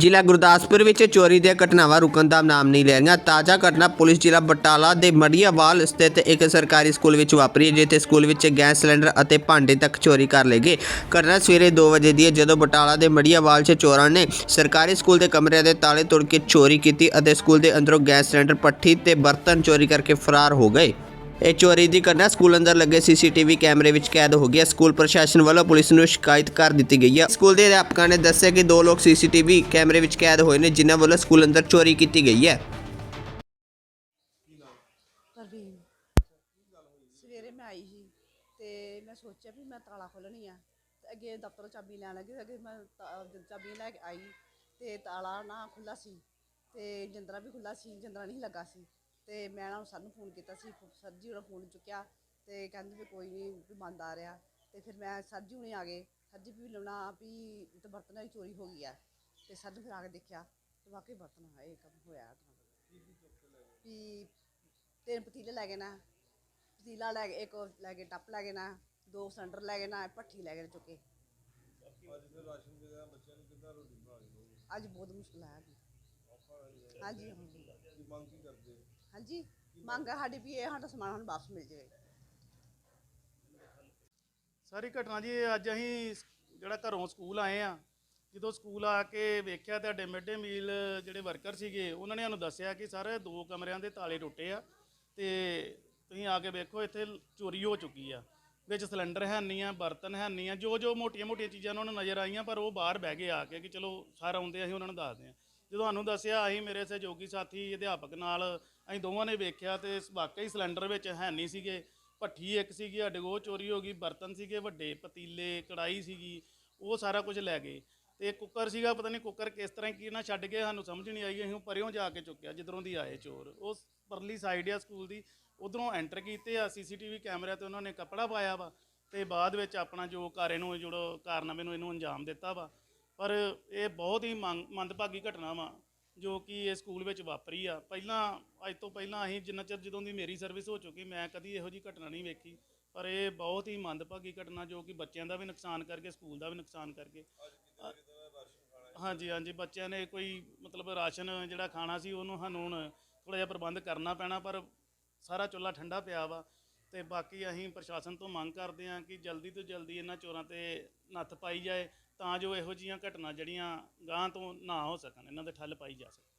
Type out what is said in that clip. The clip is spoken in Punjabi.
ਜ਼ਿਲ੍ਹਾ ਗੁਰਦਾਸਪੁਰ ਵਿੱਚ ਚੋਰੀ ਦੀਆਂ ਘਟਨਾਵਾਂ ਰੁਕਣ ਦਾ ਨਾਮ ਨਹੀਂ ਲੈ ਰਹੀਆਂ। ਤਾਜ਼ਾ ਘਟਨਾ ਪੁਲਿਸ ਜ਼ਿਲ੍ਹਾ ਬਟਾਲਾ ਦੇ ਮੜੀਆਵਾਲ ਸਥਿਤ ਇੱਕ ਸਰਕਾਰੀ ਸਕੂਲ ਵਿੱਚ ਵਾਪਰੀ ਹੈ ਜਿੱਥੇ ਸਕੂਲ ਵਿੱਚ ਗੈਸ ਸਿਲੰਡਰ ਅਤੇ ਭਾਂਡੇ ਤੱਕ ਚੋਰੀ ਕਰ ਲਏ ਗਏ। ਘਟਨਾ ਸਵੇਰੇ 2 ਵਜੇ ਦੀ ਹੈ, ਜਦੋਂ ਬਟਾਲਾ ਦੇ ਮੜੀਆਵਾਲ 'ਚ ਚੋਰਾਂ ਨੇ ਸਰਕਾਰੀ ਸਕੂਲ ਦੇ ਕਮਰਿਆਂ ਦੇ ਤਾਲੇ ਤੋੜ ਕੇ ਚੋਰੀ ਕੀਤੀ ਅਤੇ ਸਕੂਲ ਦੇ ਅੰਦਰੋਂ ਗੈਸ ਸਿਲੰਡਰ ਪੱਠੀ ਤੇ ਬਰਤਨ ਚੋਰੀ ਕਰਕੇ ਫਰਾਰ ਹੋ ਗਏ। ਇਹ ਚੋਰੀ ਦੀ ਘਟਨਾ ਸਕੂਲ ਅੰਦਰ ਲੱਗੇ ਸੀਸੀਟੀਵੀ ਕੈਮਰੇ ਵਿੱਚ ਕੈਦ ਹੋ ਗਿਆ ਸਕੂਲ ਪ੍ਰਸ਼ਾਸਨ ਵੱਲੋਂ ਪੁਲਿਸ ਨੂੰ ਸ਼ਿਕਾਇਤ ਕਰ ਦਿੱਤੀ ਗਈ ਹੈ। ਸਕੂਲ ਦੇ ਅਧਿਆਪਕਾਂ ਨੇ ਦੱਸਿਆ ਕਿ ਦੋ ਲੋਕ ਸੀਸੀਟੀਵੀ ਕੈਮਰੇ ਵਿੱਚ ਕੈਦ ਹੋਏ ਨੇ, ਜਿਨ੍ਹਾਂ ਵੱਲੋਂ ਸਕੂਲ ਅੰਦਰ ਚੋਰੀ ਕੀਤੀ ਗਈ ਹੈ। ਪ੍ਰਵੀਨ, ਸਵੇਰੇ ਮੈਂ ਆਈ ਸੀ ਤੇ ਮੈਂ ਸੋਚਿਆ ਵੀ ਮੈਂ ਤਾਲਾ ਖੋਲਣੀ ਆ। ਤੇ ਅੱਗੇ ਦਫ਼ਤਰੋਂ ਚਾਬੀ ਲੈਣ ਲੱਗੀ ਅੱਗੇ ਮੈਂ ਤਾ- ਚਾਬੀ ਲੈ ਕੇ ਆਈ ਤੇ ਤਾਲਾ ਨਾ ਖੁੱਲਾ ਸੀ ਤੇ ਜਿੰਦਰਾ ਵੀ ਖੁੱਲਾ ਸੀ, ਜਿੰਦਰਾ ਨਹੀਂ ਲੱਗਾ ਸੀ। ਤੇ ਮੈਂ ਨਾ ਸਰ ਨੂੰ ਫੋਨ ਕੀਤਾ ਸੀ ਸਰ ਜੀ ਉਹਨਾਂ ਫੋਨ ਚੁੱਕਿਆ ਤੇ ਕਹਿੰਦੇ ਵੀ ਕੋਈ ਨਹੀਂ ਵੀ ਬੰਦ ਆ ਰਿਹਾ। ਤੇ ਫਿਰ ਮੈਂ ਸਰ ਜੀ ਹੁਣੇ ਆ ਗਏ। ਸਰ ਜੀ ਵੀ ਲਾਉਣਾ ਵੀ ਤਾਂ ਬਰਤਨਾਂ ਦੀ ਚੋਰੀ ਹੋ ਗਈ ਆ। ਤੇ ਸਰ ਨੇ ਫਿਰ ਆ ਕੇ ਦੇਖਿਆ ਤੇ ਵਾਕਈ ਬਰਤਨ ਹੈ ਇਹ ਕੰਮ ਹੋਇਆ ਵੀ ਤਿੰਨ ਪਤੀਲੇ ਲੈ ਗਏ ਨਾ ਪਤੀਲਾ ਲੈ ਗਏ ਇੱਕ ਉਹ ਲੈ ਗਏ ਟੱਪ ਲੈ ਗਏ ਨਾ ਦੋ ਸਿਲੰਡਰ ਲੈ ਗਏ ਨਾ ਭੱਠੀ ਲੈ ਗਏ ਚੁੱਕੇ। ਅੱਜ ਬਹੁਤ ਮੁਸ਼ਕਿਲ ਹੈ ਜੀ ਹਾਂਜੀ। ਹਾਂਜੀ ਹਾਂਜੀ, ਮੰਗ ਆ ਸਾਡੀ ਵੀ ਇਹ ਸਾਡਾ ਸਮਾਨ ਸਾਨੂੰ ਵਾਪਸ ਮਿਲ ਜਾਵੇ। ਸਾਰੀ ਘਟਨਾ ਜੀ, ਅੱਜ ਅਸੀਂ ਜਿਹੜਾ ਘਰੋਂ ਸਕੂਲ ਆਏ ਆ, ਜਦੋਂ ਸਕੂਲ ਆ ਕੇ ਵੇਖਿਆ ਤੁਹਾਡੇ ਮਿਡ ਡੇ ਮੀਲ ਜਿਹੜੇ ਵਰਕਰ ਸੀਗੇ, ਉਹਨਾਂ ਨੇ ਸਾਨੂੰ ਦੱਸਿਆ ਕਿ ਸਰ ਦੋ ਕਮਰਿਆਂ ਦੇ ਤਾਲੇ ਟੁੱਟੇ ਆ ਤੇ ਤੁਸੀਂ ਆ ਕੇ ਵੇਖੋ, ਇੱਥੇ ਚੋਰੀ ਹੋ ਚੁੱਕੀ ਆ। ਵਿੱਚ ਸਿਲੰਡਰ ਹੈ ਨਹੀਂ ਆ, ਬਰਤਨ ਹੈ ਨਹੀਂ ਆ ਜੋ ਜੋ ਮੋਟੀਆਂ ਮੋਟੀਆਂ ਚੀਜ਼ਾਂ ਉਹਨਾਂ ਨੂੰ ਨਜ਼ਰ ਆਈਆਂ, ਪਰ ਉਹ ਬਾਹਰ ਬਹਿ ਗਏ ਆ ਕੇ ਕਿ ਚਲੋ, ਸਰ ਆਉਂਦੇ ਅਸੀਂ ਉਹਨਾਂ ਨੂੰ ਦੱਸਦੇ ਆ। ਜਦੋਂ ਸਾਨੂੰ ਦੱਸਿਆ, ਅਸੀਂ ਮੇਰੇ ਸਹਿਯੋਗੀ ਸਾਥੀ, ਅਧਿਆਪਕ ਨਾਲ ਅਸੀਂ ਦੋਵਾਂ ਨੇ ਵੇਖਿਆ ਤੇ ਵਾਕਈ ਸਿਲੰਡਰ ਵਿੱਚ ਹੈ ਨਹੀਂ ਸੀਗੇ। ਭੱਠੀ ਇੱਕ ਸੀਗੀ, ਸਾਡੇ ਕੋਲ ਚੋਰੀ ਹੋ ਗਈ, ਬਰਤਨ ਸੀਗੇ, ਵੱਡੇ ਪਤੀਲੇ ਕੜਾਈ ਸੀਗੀ, ਉਹ ਸਾਰਾ ਕੁਝ ਲੈ ਗਏ। ਤੇ ਕੁੱਕਰ ਸੀਗਾ, ਪਤਾ ਨਹੀਂ ਕੁੱਕਰ ਕਿਸ ਤਰ੍ਹਾਂ ਕੀ ਨਾ ਛੱਡ ਗਏ, ਸਾਨੂੰ ਸਮਝ ਨਹੀਂ ਆਈ, ਅਸੀਂ ਉਹ ਪਰਿਓਂ ਜਾ ਕੇ ਚੁੱਕਿਆ, ਜਿੱਧਰੋਂ ਦੀ ਆਏ ਚੋਰ। ਉਸ ਪਰਲੀ ਸਾਈਡ ਆ ਸਕੂਲ ਦੀ, ਉਧਰੋਂ ਐਂਟਰ ਕੀਤੇ ਆ ਸੀਸੀਟੀਵੀ ਕੈਮਰਿਆਂ ਤੇ ਉਹਨਾਂ ਨੇ ਕੱਪੜਾ ਪਾਇਆ ਵਾ, ਤੇ ਬਾਅਦ ਵਿੱਚ ਆਪਣਾ ਜੋ ਕਾਰੇ ਨੂੰ, ਜਿਹੜਾ ਕਾਰਨਾਮੇ ਨੂੰ ਇਹਨੂੰ ਅੰਜਾਮ ਦਿੱਤਾ ਵਾ ਪਰ ਇਹ ਬਹੁਤ ਹੀ ਮੰਗ- ਮੰਦਭਾਗੀ ਘਟਨਾ ਵਾ, ਜੋ ਕਿ ਇਹ ਸਕੂਲ ਵਿੱਚ ਵਾਪਰੀ ਆ। ਪਹਿਲਾਂ, ਅੱਜ ਤੋਂ ਪਹਿਲਾਂ ਅਸੀਂ ਜਿੰਨਾ ਚਿਰ ਜਦੋਂ ਦੀ ਮੇਰੀ ਸਰਵਿਸ ਹੋ ਚੁੱਕੀ, ਮੈਂ ਕਦੀ ਇਹੋ ਜੀ ਘਟਨਾ ਨਹੀਂ ਵੇਖੀ। ਪਰ ਇਹ ਬਹੁਤ ਹੀ ਮੰਦਭਾਗੀ ਘਟਨਾ, ਜੋ ਕਿ ਬੱਚਿਆਂ ਦਾ ਵੀ ਨੁਕਸਾਨ ਕਰਕੇ, ਸਕੂਲ ਦਾ ਵੀ ਨੁਕਸਾਨ ਕਰਕੇ। ਹਾਂਜੀ ਹਾਂਜੀ, ਬੱਚਿਆਂ ਨੇ ਕੋਈ ਮਤਲਬ ਰਾਸ਼ਨ ਜਿਹੜਾ ਖਾਣਾ ਸੀ, ਉਹਨੂੰ ਸਾਨੂੰ ਹੁਣ ਥੋੜਾ ਜਿਹਾ ਪ੍ਰਬੰਧ ਕਰਨਾ ਪੈਣਾ, ਪਰ ਸਾਰਾ ਚੁੱਲ੍ਹਾ ਠੰਡਾ ਪਿਆ ਵਾ। ਤੇ ਬਾਕੀ ਅਸੀਂ ਪ੍ਰਸ਼ਾਸਨ ਤੋਂ ਮੰਗ ਕਰਦੇ ਹਾਂ ਕਿ ਜਲਦੀ ਤੋਂ ਜਲਦੀ ਇਹਨਾਂ ਚੋਰਾਂ ਤੇ ਨੱਥ ਪਾਈ ਜਾਏ। ਤਾਂ ਜੋ ਇਹੋ ਜਿਹੀਆਂ ਘਟਨਾ ਜਿਹੜੀਆਂ ਗਾਂ ਤੋਂ ਨਾ ਹੋ ਸਕਣ, ਇਹਨਾਂ ਦੇ ਠੱਲ ਪਾਈ ਜਾ ਸਕੇ